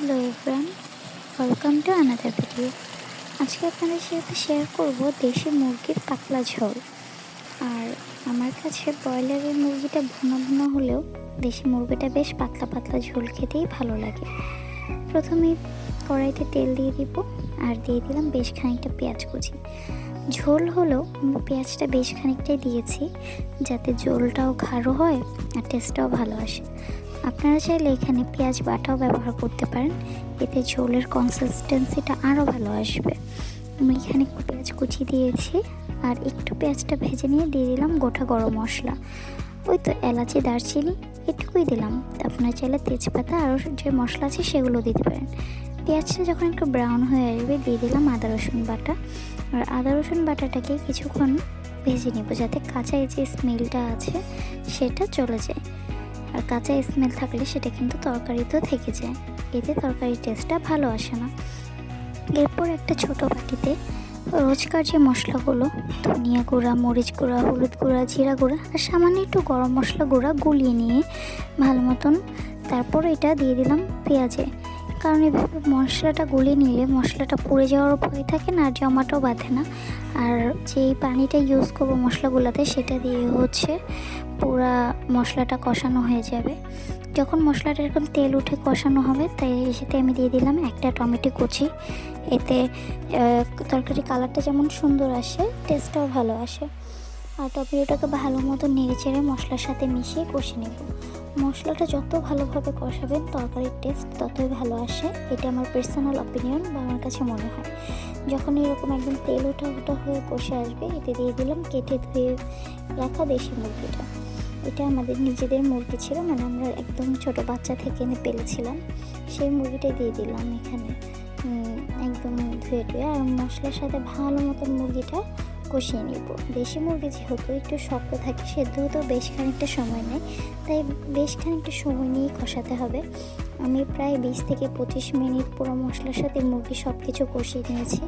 Hello everyone welcome to another video আজকে আপনাদের সাথে শেয়ার করব দেশি মুরগির পাতলা ঝোল। আর আমার কাছে ব্রয়লারের মুরগিটা ভুনা ভুনা হলেও দেশি মুরগিটা বেশ পাতলা পাতলা ঝোল খেতেই ভালো লাগে। প্রথমে কড়াইতে তেল দিয়ে দিব আর দিয়ে দিলাম বেশ খানিকটা পেঁয়াজ কুচি। ঝোল আমি পেঁয়াজটা বেশ খানিকটাই দিয়েছি যাতে ঝোলটাও খাড়ো হয় আর টেস্টটাও ভালো আসে। আপনারা চাইলে এখানে পেঁয়াজ বাটাও ব্যবহার করতে পারেন। এতে ঝোলের কনসিস্টেন্সিটা আরও ভালো আসবে। আমি এখানে একটু পেঁয়াজ কুচি দিয়েছি আর একটু পেঁয়াজটা ভেজে নিয়ে দিয়ে দিলাম গোটা গরম মশলা। ওই তো এলাচি, দারচিনি এটুকুই দিলাম। আপনারা চাইলে তেজপাতা আরও যে মশলা আছে সেগুলো দিতে পারেন। পেঁয়াজটা যখন একটু ব্রাউন হয়ে আসবে, দিয়ে দিলাম আদা, রসুন বাটা। আর আদা, রসুন বাটাটাকে কিছুক্ষণ ভেজে নেব যাতে কাঁচা যে স্মেলটা আছে, সেটা চলে যায়। কাঁচা স্মেল থাকলে সেটা কিন্তু তরকারিতেও থেকে যায়। এতে তরকারির টেস্টটা ভালো আসে না। এরপর একটা ছোট বাটিতে রোজকার যে মশলাগুলো, ধনিয়া গুঁড়া, মরিচ গুঁড়া, হলুদ গুঁড়া, জিরা গুঁড়া, আর সামান্য একটু গরম মশলা গুঁড়া গুলিয়ে নিয়ে ভালো মতন তারপর এটা দিয়ে দিলাম পেঁয়াজে। কারণ এভাবে মশলাটা গুলিয়ে নিলে মশলাটা পুড়ে যাওয়ার ভয় থাকে না, আর জমাটাও বাঁধে না। আর যেই পানিটা ইউজ করব মশলাগুলোতে সেটা দিয়ে হচ্ছে পুরা মশলাটা কষানো হয়ে যাবে। যখন মশলাটা এরকম তেল উঠে কষানো হবে, তাই সেতে আমি দিয়ে দিলাম একটা টমেটো কুচি। এতে তরকারি কালারটা যেমন সুন্দর আসে টেস্টটাও ভালো আসে। আর টমেটোটাকে ভালো মতো নেড়ে চেড়ে মশলার সাথে মিশিয়ে কষে নেব। মশলাটা যত ভালোভাবে কষাবেন, তরকারির টেস্ট ততই ভালো আসে। এটা আমার পার্সোনাল অপিনিয়ন বা আমার কাছে মনে হয়। যখন এরকম একদম তেল ওঠা ওঠা হয়ে কষে আসবে, এতে দিয়ে দিলাম কেটে ধুয়ে রাখা দেশি মুরগিটা। এটা আমাদের নিজেদের মুরগি ছিল মানে আমরা একদম ছোট বাচ্চা থেকে এনে পেলেছিলাম। সেই মুরগিটা দিয়ে দিলাম এখানে। একদম ধুয়ে টুয়ে। আর মশলার সাথে ভালো মতন মুরগিটা কষিয়ে নিব। দেশি মুরগি যেহেতু একটু শক্ত থাকে সেদ্ধ হতেও বেশ খানিকটা সময় নেয়। তাই বেশ খানিকটা সময় নিয়েই কষাতে হবে। আমি প্রায় বিশ থেকে পঁচিশ মিনিট পুরো মশলার সাথে মুরগি সব কিছু কষিয়ে নিয়েছি।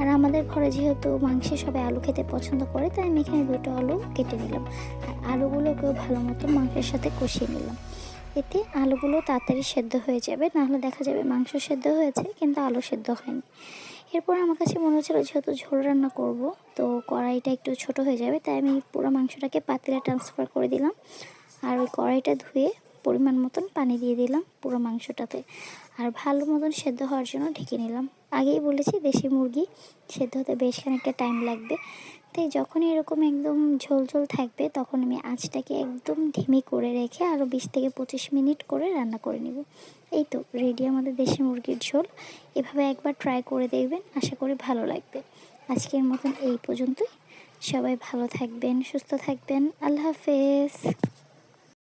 আর আমাদের ঘরে যেহেতু মাংসে সবাই আলু খেতে পছন্দ করে, তাই আমি এখানে দুটো আলু কেটে নিলাম। আর আলুগুলোকেও ভালো মতো মাংসের সাথে কষিয়ে নিলাম। এতে আলুগুলো তাড়াতাড়ি সেদ্ধ হয়ে যাবে। নাহলে দেখা যাবে মাংস সেদ্ধ হয়েছে, কিন্তু আলু সেদ্ধ হয়নি। এরপর আমার কাছে মনে হচ্ছিল, যেহেতু ঝোল রান্না করব, তো কড়াইটা একটু ছোট হয়ে যাবে। তাই আমি পুরো মাংসটাকে পাতিলে ট্রান্সফার করে দিলাম। আর ওই কড়াইটা ধুয়ে পরিমাণ মতন পানি দিয়ে দিলাম পুরো মাংসটাতে। আর ভালো মতন সেদ্ধ হওয়ার জন্য ঢেকে নিলাম। আগেই বলেছি দেশি মুরগি সেদ্ধ হতে বেশ খানিকটা টাইম লাগবে। তাই যখন এরকম একদম ঝোল ঝোল থাকবে, তখন আমি আঁচটাকে একদম ধিমি করে রেখে আরও বিশ থেকে পঁচিশ মিনিট করে রান্না করে নেব। এই তো রেডি আমাদের দেশি মুরগির ঝোল। এভাবে একবার ট্রাই করে দেখবেন, আশা করি ভালো লাগবে। আজকের মতন এই পর্যন্তই। সবাই ভালো থাকবেন, সুস্থ থাকবেন। আল্লাহ হাফেজ।